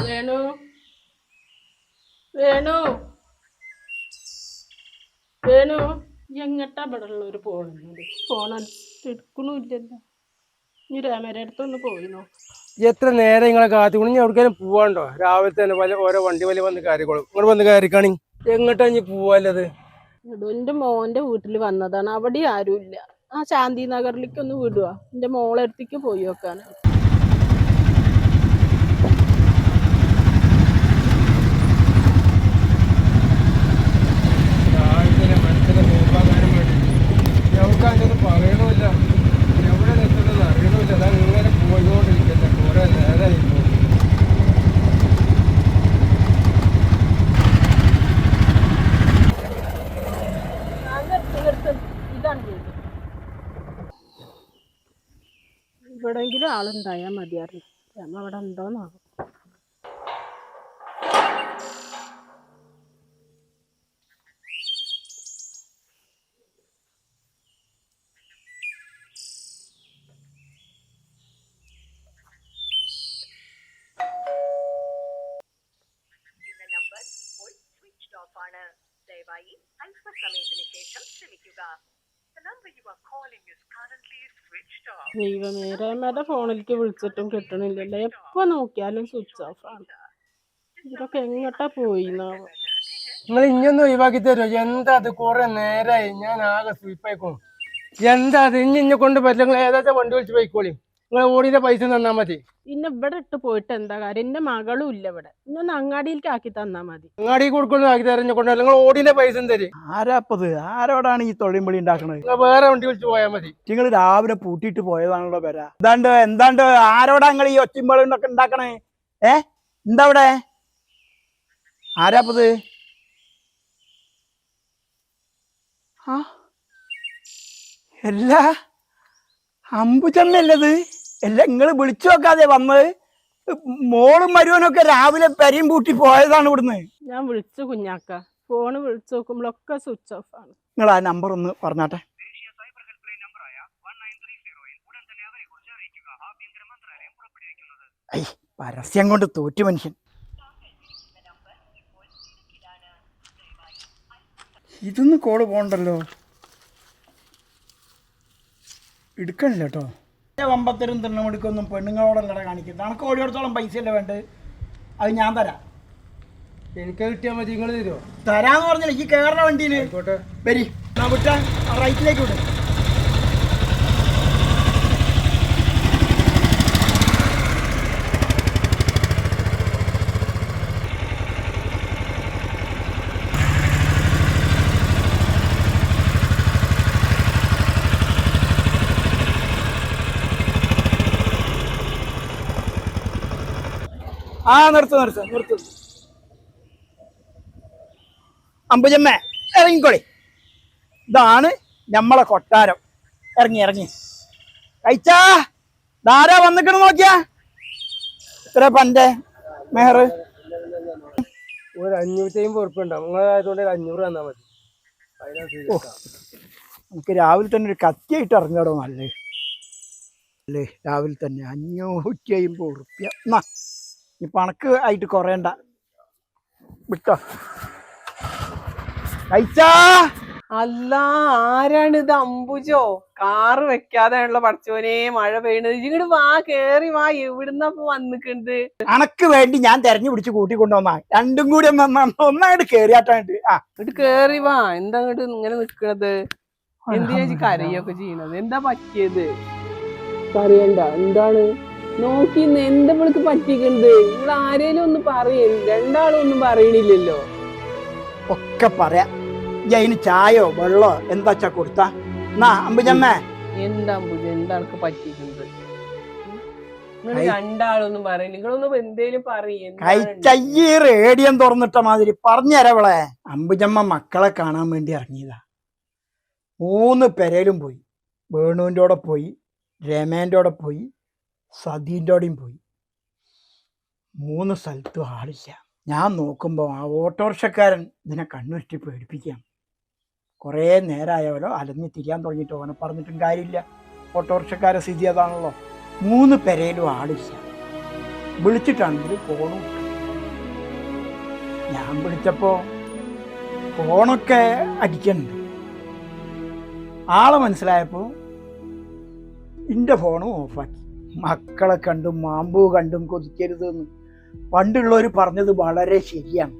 വേണു? വേണു? വേണു? എങ്ങട്ടാ ഇവിടെ ഉള്ളൊരു പോണത്? ഫോൺ എടുക്കണില്ലല്ലോ. ഇനി രാമേരെ അടുത്തൊന്ന് പോയി എത്ര നേരം നിങ്ങളെ കാത്തുകൊണ്ട് ഇനി എവിടേക്കാലും പോവാണ്ടോ? രാവിലെ തന്നെ പല ഓരോ വണ്ടി വലിയ വന്ന് കയറിക്കോളും. ഇങ്ങോട്ട് വന്ന് കയറിക്കാണി. എങ്ങോട്ടാ ഇനി പോവാല്ലത്? എന്റെ എന്റെ മോന്റെ വീട്ടിൽ വന്നതാണ്. അവിടെ ആരുമില്ല. ആ ശാന്തി നഗറിലേക്ക് ഒന്ന് വിടുക എന്റെ മോളെ അടുത്തേക്ക് പോയി നോക്കാനാണ് രാവിലെ തന്നെ മനസ്സിനെ നോക്കാനും വേണ്ടി എവിടെക്കാനൊന്നും പറയണമില്ല എവിടെ നിൽക്കുന്നത് അറിയണമില്ല അതാ ഇങ്ങനെ പോയിക്കൊണ്ടിരിക്കട്ടെ കുറെ നേരമായി ഇപ്പോ. ഇതാണ് വീട് ഇവിടെങ്കിലും ആളുണ്ടായാൽ മതിയായിരുന്നു. രമ അവിടെ ഉണ്ടോന്നാകും ദയവായി അല്പസമയത്തിന് ശേഷം ശ്രമിക്കുക ദൈവമേ രമയുടെ ഫോണിലേക്ക് വിളിച്ചിട്ടും കിട്ടണില്ലല്ലോ. എപ്പോ നോക്കിയാലും സ്വിച്ച് ഓഫ് ആണ്. ഇതൊക്കെ എങ്ങോട്ടാ പോയി നിങ്ങൾ ഇനിയൊന്നും ഒഴിവാക്കി തരുമോ എന്താ അത്? കുറെ നേരായി. ഞാൻ ആകെ സ്വീപ്പായിക്കോളും എന്താ അത്? ഇന്നെ കൊണ്ട് പറ്റില്ല. നിങ്ങൾ ഏതാച്ചാ വണ്ടി വിളിച്ച് പോയിക്കോളി. നിങ്ങൾ ഓടിന്റെ പൈസ തന്നാ മതി. പിന്നെ ഇവിടെ ഇട്ട് പോയിട്ട് എന്താ കാര്യം? എന്റെ മകളും ഇല്ല ഇവിടെ. ഇന്നൊന്ന് അങ്ങാടിയിലേക്ക് ആക്കി തന്നാ മതി. അങ്ങാടി കൊടുക്കുന്നു ആക്കി തരഞ്ഞ കൊണ്ട് നിങ്ങൾ ഓടിന്റെ പൈസ തരും ആരാപ്പത് ആരോടാണ് ഈ തൊഴിൽവിളി ഉണ്ടാക്കണത്? ഉണ്ടാക്കുന്നത് വേറെ വണ്ടി വിളിച്ച് പോയാൽ മതി. നിങ്ങൾ രാവിലെ പൂട്ടിയിട്ട് പോയതാണല്ലോ വര എന്താണ്ട് എന്താണ്ട്? ആരോടാ നിങ്ങൾ ഈ ഒച്ചിമ്പളൊക്കെ ഉണ്ടാക്കണേ? ഏ? എന്താ അവിടെ ആരാപ്പത് ആ? എല്ലാ അമ്പുചമ്മല്ലത് എല്ലാം നിങ്ങൾ വിളിച്ചു നോക്കാതെ വന്നത് മോളും മരുവനൊക്കെ രാവിലെ പെരയും പൂട്ടി പോയതാണ് ഇവിടുന്ന്. ഞാൻ വിളിച്ചു കുഞ്ഞാക്ക. ഫോണ് വിളിച്ചു നോക്കുമ്പോഴൊക്കെ സ്വിച്ച് ഓഫ് ആണ്. നിങ്ങൾ ആ നമ്പർ ഒന്ന് പറഞ്ഞാട്ടെ. ഐ പരസ്യം കൊണ്ട് തോറ്റു മനുഷ്യൻ. ഇതൊന്നും കോൾ പോണ്ടല്ലോ എടുക്കണില്ല കേട്ടോ വമ്പത്തരും തിണ്ണമെടുക്കൊന്നും പെണ്ണുങ്ങളോടല്ലട കാണിക്കുന്നത്. നമുക്ക് ഓടിയോടത്തോളം പൈസ അല്ലേ വേണ്ടത്? അത് ഞാൻ തരാം. എനിക്ക് കിട്ടിയാൽ മതി നിങ്ങൾ തരുമോ തരാന്ന് പറഞ്ഞില്ല ഈ കയറുന്ന വണ്ടിയിൽ വരി റൈറ്റിലേക്ക് വിടും. ആ നിർത്ത് നിർത്ത് നിർത്ത്. അമ്പുജമ്മേ ഇറങ്ങിക്കോളി. ഇതാണ് നമ്മളെ കൊട്ടാരം. ഇറങ്ങി ഇറങ്ങി. കഴിച്ചാ? ധാരാ വന്നിക്കണ നോക്കിയാ? ഇത്ര പന്റെ മെഹർ. ഒരു അഞ്ഞൂറ്റി അമ്പത് ഉറുപ്പ് ഉണ്ടാവും നിങ്ങളായതുകൊണ്ട് ഒരു അഞ്ഞൂറ് തന്നാൽ മതി. നമുക്ക് രാവിലെ തന്നെ ഒരു കത്തിയായിട്ട് ഇറങ്ങാടോ നല്ലേ അല്ലേ? രാവിലെ തന്നെ അഞ്ഞൂറ്റി അമ്പത് ഉറുപ്പ്യ. എന്നാ ഈ പണക്ക് ആയിട്ട് കുറയണ്ട വിട്ടോ. കഴിച്ചാ അല്ല ആരാണ് ഇത് അമ്പുജോ? കാറ് വെക്കാതെയുള്ള പഠിച്ചോനെ മഴ പെയ്യണത്. ഇങ്ങോട്ട് വാ കേറി വാ എവിടുന്ന വന്നിക്കണ്ട് അണക്ക് വേണ്ടി ഞാൻ തെരഞ്ഞു പിടിച്ച് കൂട്ടി കൊണ്ടുവന്നാ രണ്ടും കൂടി ഒന്ന് ഒന്ന് ഒന്നായിട്ട് കേറിയാട്ടായിട്ട് ആ. ഇങ്ങോട്ട് കേറി വാ. എന്താ ഇങ്ങോട്ട് ഇങ്ങനെ നിക്കണത്? എന്തിനാ ചേച്ചി കരയൊക്കെ ചെയ്യണത്? എന്താ പറ്റിയത്? കരയണ്ട. എന്താണ്? നോക്കി ഇന്ന് എന്താ ഇവൾക്ക് പറ്റിക്കുന്നത് ഇവിടെ ആരേലും ഒന്ന് പറയും. രണ്ടാളും ഒന്നും പറയണില്ലല്ലോ. ഒക്കെ പറയാ. ഈ അതിന് വെള്ളോ എന്താ എന്താച്ചാ കൊടുത്താ? എന്നാ അമ്പുജമ്മേ. എന്താ അമ്പുജ? എന്താ പറ്റിക്കുന്നത് നിങ്ങൾ രണ്ടാളൊന്നും നിങ്ങളൊന്നും എന്തേലും പറയേ. റേഡിയം തുറന്നിട്ട മാതിരി പറഞ്ഞരവളെ അമ്പുജമ്മ മക്കളെ കാണാൻ വേണ്ടി ഇറങ്ങിയതാ. മൂന്ന് പെരയിലും പോയി. വേണുവിന്റെ കൂടെ പോയി. രമേന്റെ കൂടെ പോയി. സതീന്റെ അവിടെയും പോയി. മൂന്ന് സ്ഥലത്തും ആളില്ല. ഞാൻ നോക്കുമ്പോൾ ആ ഓട്ടോറിക്ഷക്കാരൻ ഇതിനെ കണ്ണുരുട്ടി പേടിപ്പിക്കാം കുറേ നേരമായവരോ അലഞ്ഞ് തിരിയാൻ തുടങ്ങിയിട്ട് ഓനെ പറഞ്ഞിട്ടും കാര്യമില്ല. ഓട്ടോറിക്ഷക്കാരെ സ്ഥിതി അതാണല്ലോ. മൂന്ന് പെരയിലും ആളില്ല. വിളിച്ചിട്ടാണെങ്കിൽ ഫോണും ഞാൻ വിളിച്ചപ്പോൾ ഫോണൊക്കെ അടിക്കുന്നുണ്ട്. ആളെ മനസ്സിലായപ്പോൾ എന്റെ ഫോണും ഓഫാക്കി മക്കളെ കണ്ടും മാമ്പൂ കണ്ടും കൊതിക്കരുത് കൊതിക്കരുതെന്ന് പണ്ടുള്ളവർ പറഞ്ഞത് വളരെ ശരിയാണ്.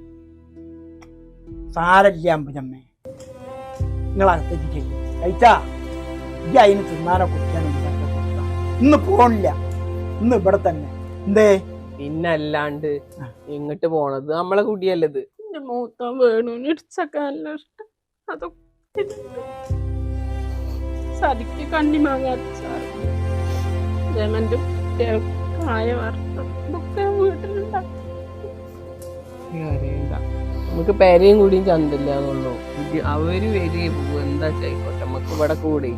സാരല്ല നിങ്ങൾ അകത്തേക്ക് ചെയ്യും കഴിച്ചാ ഈ അതിന് തിന്നാനോ കുടിക്കാനോ. ഇന്ന് പോണില്ല. ഇന്ന് ഇവിടെ തന്നെ. എന്തേ? പിന്നല്ലാണ്ട് ഇങ്ങോട്ട് പോണത് നമ്മളെ കുടിയല്ലത് മൂത്ത വേണുവിന് ഇഷ്ടം. അതൊക്കെ കായ നമുക്ക് പേരെയും കൂടിയും ചന്തില്ല എന്നുള്ളൂ അവർ വരികയെ പോകും. എന്താ ചായിക്കോട്ടെ നമുക്ക് ഇവിടെ കൂടി.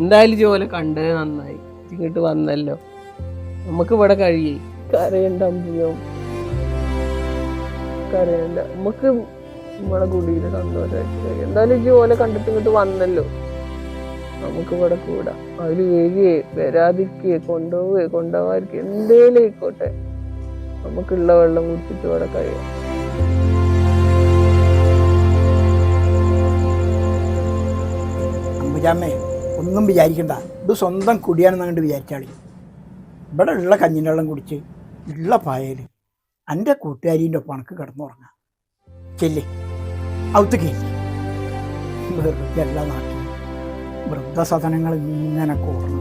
എന്തായാലും ജോലി കണ്ടത് നന്നായി. ഇങ്ങോട്ട് വന്നല്ലോ. നമുക്ക് ഇവിടെ കഴിയേ. കരയണ്ട അമ്പിയോ. കരയണ്ട. നമുക്ക് ഇവിടെ കുടിയിൽ സന്തോഷമായിട്ട് എന്തായാലും ജോലി കണ്ടിട്ട് ഇങ്ങോട്ട് വന്നല്ലോ. നമുക്ക് ഇവിടെ കൂടാ. അവർ വരികയെ വരാതിരിക്കേ കൊണ്ടുപോവേ കൊണ്ടുപോകാതിരിക്കുക എന്തേലും ആയിക്കോട്ടെ. നമുക്കുള്ള വെള്ളം കുടിച്ചിട്ട് ഇവിടെ കഴിയാം അമ്പുജാമ്മേ ഒന്നും വിചാരിക്കണ്ട. ഇത് സ്വന്തം കുടിയാണെന്ന് അങ്ങോട്ട് വിചാരിച്ചാളി. ഇവിടെ ഉള്ള കഞ്ഞിന്റെ വെള്ളം കുടിച്ച് ഉള്ള പായൽ എന്റെ കൂട്ടുകാരീന്റെ ഒപ്പം അണക്ക് കിടന്നുറങ്ങാം. ചെല്ലേ. ഔത്ത് കയറ്റി. വെറുതെ എല്ലാ നാട്ടിൽ വൃദ്ധസദനങ്ങൾ ഇങ്ങനെ കൂടണം